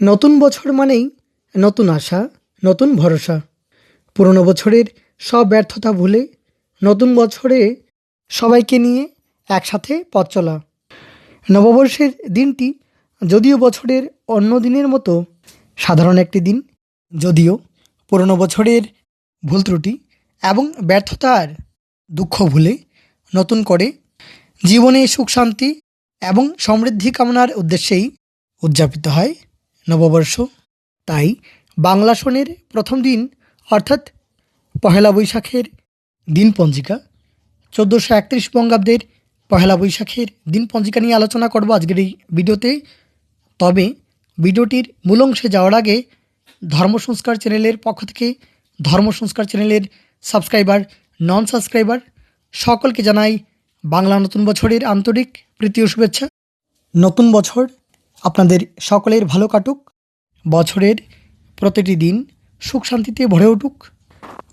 নতুন বছর মানেই নতুন আশা, নতুন ভরসা। পুরনো বছরের সব ব্যর্থতা ভুলে নতুন বছরে সবাইকে নিয়ে একসাথে পথ চলা। নববর্ষের দিনটি যদিও বছরের অন্য দিনের মতো সাধারণ একটি দিন, যদিও পুরনো বছরের ভুল ত্রুটি এবং ব্যর্থতার দুঃখ ভুলে নতুন করে জীবনে সুখ শান্তি এবং সমৃদ্ধি কামনার উদ্দেশ্যেই উদযাপিত হয় নববর্ষ। তাই বাংলা সনের প্রথম দিন, অর্থাৎ পহেলা বৈশাখের দিন পঞ্জিকা, চোদ্দোশো একত্রিশ বঙ্গাব্দের পহেলা বৈশাখের দিন পঞ্জিকা নিয়ে আলোচনা করব আজকের এই ভিডিওতে। তবে ভিডিওটির মূল অংশে যাওয়ার আগে ধর্ম সংস্কার চ্যানেলের পক্ষ থেকে ধর্ম সংস্কার চ্যানেলের সাবস্ক্রাইবার নন সাবস্ক্রাইবার সকলকে জানাই বাংলা নতুন বছরের আন্তরিক প্রীতি শুভেচ্ছা। নতুন বছর আপনাদের সকলের ভালো কাটুক, বছরের প্রতিটি দিন সুখ শান্তিতে ভরে উঠুক।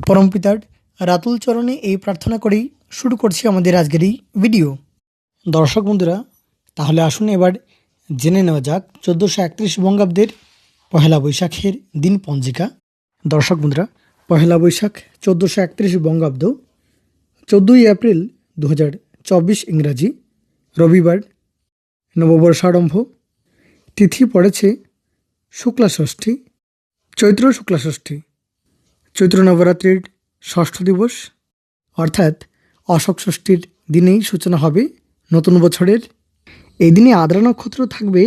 পরমপিতার রাতুল চরণে এই প্রার্থনা করেই শুরু করছি আমাদের আজকের এই ভিডিও। দর্শক বন্ধুরা, তাহলে আসুন এবার জেনে নেওয়া যাক চোদ্দোশো একত্রিশ বঙ্গাব্দের পহেলা বৈশাখের দিন পঞ্জিকা। দর্শক বন্ধুরা, পহেলা বৈশাখ চোদ্দোশো একত্রিশ বঙ্গাব্দ, চোদ্দোই এপ্রিল দু হাজার চব্বিশ ইংরাজি, রবিবার নববর্ষারম্ভ তিথি পড়েছে শুক্লা ষষ্ঠী, চৈত্র শুক্লা ষষ্ঠী, চৈত্র নবরাত্রির ষষ্ঠ দিবস, অর্থাৎ অশোক ষষ্ঠীর দিনেই সূচনা হবে নতুন বছরের। এই দিনে আদ্রা নক্ষত্র থাকবে,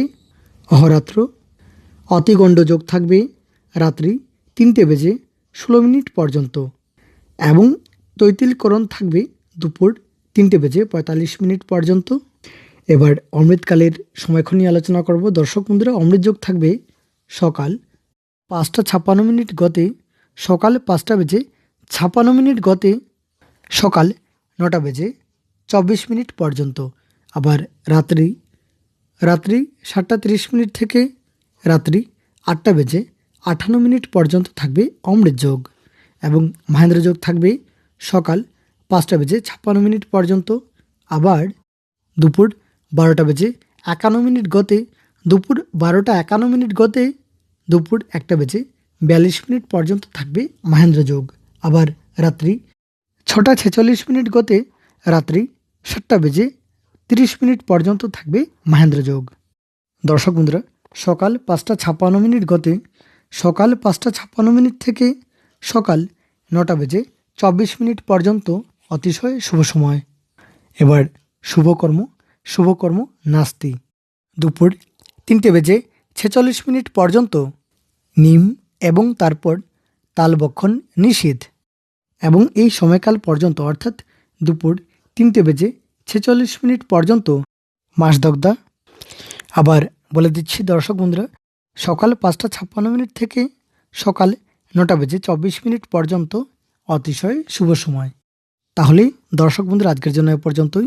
অহরাত্র, অতিগণ্ড যোগ থাকবে রাত্রি তিনটে বেজে ষোলো মিনিট পর্যন্ত এবং তৈতিলকরণ থাকবে দুপুর তিনটে বেজে পঁয়তাল্লিশ মিনিট পর্যন্ত। এবার অমৃতকালের সময়ক্ষণ নিয়ে আলোচনা করব। দর্শক বন্ধুরা, অমৃত যোগ থাকবে সকাল পাঁচটা ছাপ্পান্ন মিনিট গতে, সকাল পাঁচটা বেজে ছাপ্পান্ন মিনিট গতে, সকাল নটা বেজে চব্বিশ মিনিট পর্যন্ত। আবার রাত্রি রাত্রি সাতটা তিরিশ মিনিট থেকে রাত্রি আটটা বেজে আটান্ন মিনিট পর্যন্ত থাকবে অমৃত যোগ। এবং মহেন্দ্র যোগ থাকবে সকাল পাঁচটা বেজে ছাপ্পান্ন মিনিট পর্যন্ত। আবার দুপুর বারোটা বেজে একান্ন মিনিট গতে দুপুর বারোটা একান্ন মিনিট গতে দুপুর একটা বেজে বিয়াল্লিশ মিনিট পর্যন্ত থাকবে মহেন্দ্র যোগ। আবার রাত্রি ছটা ছেচল্লিশ মিনিট গতে রাত্রি সাতটা বেজে তিরিশ মিনিট পর্যন্ত থাকবে মহেন্দ্র যোগ। দর্শক বন্ধুরা, সকাল পাঁচটা ছাপ্পান্ন মিনিট গতে সকাল পাঁচটা ছাপ্পান্ন মিনিট থেকে সকাল নটা বেজে চব্বিশ মিনিট পর্যন্ত অতিশয় শুভ সময়। এবার শুভকর্ম শুভকর্ম, নাস্তি। দুপুর তিনটে বেজে ছেচল্লিশ মিনিট পর্যন্ত নিম এবং তারপর তালবক্ষণ নিষেধ এবং এই সময়কাল পর্যন্ত, অর্থাৎ দুপুর তিনটে বেজে ছেচল্লিশ মিনিট পর্যন্ত মাসদগ্ধা আবার বলে দিচ্ছি, দর্শক বন্ধুরা, সকাল পাঁচটা ছাপ্পান্ন মিনিট থেকে সকাল নটা বেজে চব্বিশ মিনিট পর্যন্ত অতিশয় শুভ সময়। তাহলে দর্শক বন্ধুরা, আজকের জন্য এ পর্যন্তই।